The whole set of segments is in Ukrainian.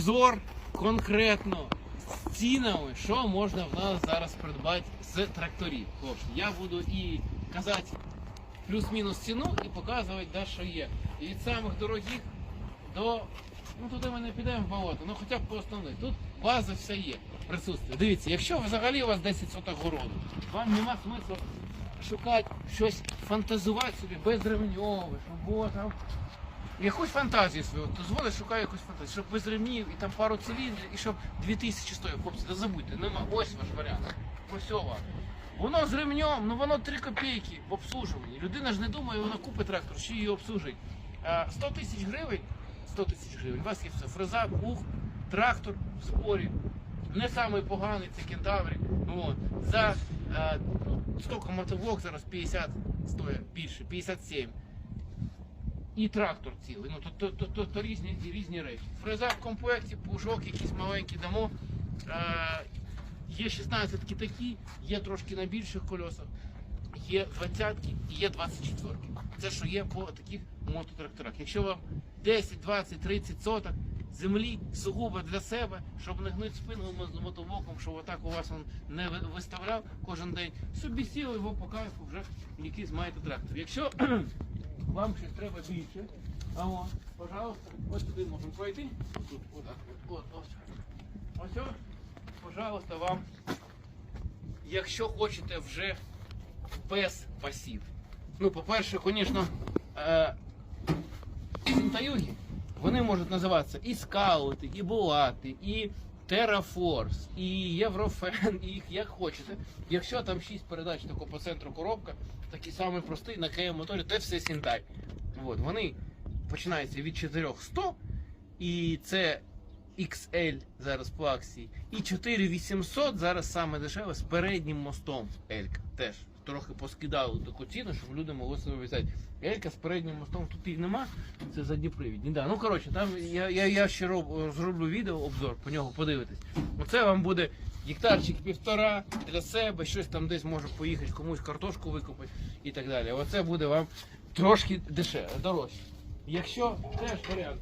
Обзор конкретно з цінами, що можна в нас зараз придбати з тракторів. Хлопці, я буду і казати плюс-мінус ціну і показувати, де що є. І від самих дорогих до. Ну туди ми не підемо в болото, ну хоча б по основних. Тут база вся є. Присутствує. Дивіться, якщо взагалі у вас 10 соток городу, вам нема смислу шукати щось, фантазувати собі безремньове, щоб було там якусь фантазію свою дозволить, шукаю якусь фантазію, щоб без ремнів і там пару циліндрів, і щоб 2000 стоїть. Хлопці, не забудьте, нема. Ось ваш варіант. Ось. Воно з ремнем, ну воно 3 копійки в обслужуванні. Людина ж не думає, вона купить трактор, ще її обслужить. 100 тисяч гривень, 100 тисяч гривень, у вас є все. Фреза, плуг, трактор в зборі. Не самий поганий, це кентаврі. От. За е, ну, стільки мотовок зараз 50 стоїть більше, 57 і трактор цілий. Ну то, то, то, то, різні, різні речі. Фреза в комплекті, пужок, якісь маленькі дамо. Е, є 16 такі, є трошки на більших колесах, є 20 і є 24. Це що є по таких мототракторах. Якщо вам 10, 20, 30 соток землі сугубо для себе, щоб не гнити спину з мотовоком, щоб отак у вас він не виставляв кожен день, собі сіли його по кайфу вже якийсь маєте трактор. Якщо вам щось треба більше. А от, пожалуйста, ось туди можемо пройти. Тут, от, от, ось. Ось, пожалуйста, вам. Якщо хочете вже без пасів. Ну, по-перше, звісно, е, синтаюги, вони можуть називатися і скаути, і булати, і Терафорс, і Єврофен, і їх як хочете. Якщо там 6 передач тако по центру коробка, такий самий простий на КМ моторі, це все Сінтай. От, вони починаються від 4100, і це XL зараз по акції. І 4800 зараз саме дешеве з переднім мостом Елька. Теж трохи поскидали таку ціну, щоб люди могли собі взяти. Елька з переднім мостом тут їх нема, це задніпривідні. Да. Ну коротше, там я, я, я ще роб, зроблю відео обзор, по нього подивитись. Оце вам буде гектарчик півтора для себе, щось там десь може поїхати, комусь картошку викупити і так далі. Оце буде вам трошки дешеве, дорожче. Якщо теж варіант.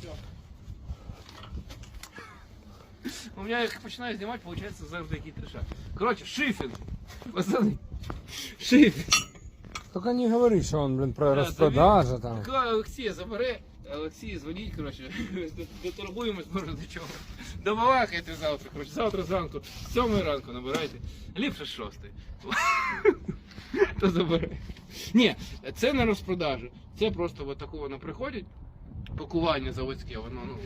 Все. У мене як починаю знімати, виходить завжди який трешак. Коротше, шифінг. Пацани. Шифінг. Только не говори, что он, блин, про Да, распродажа там. Коли Олексія забере, Олексій, дзвоніть, коротше, доторгуємось, може до чого. Добавахайте завтра, коротше, завтра зранку, з сьомої ранку набирайте, ліпше з шостої. То забере. Ні, це не розпродажа. Це просто от таку воно приходить, пакування заводське, воно ну,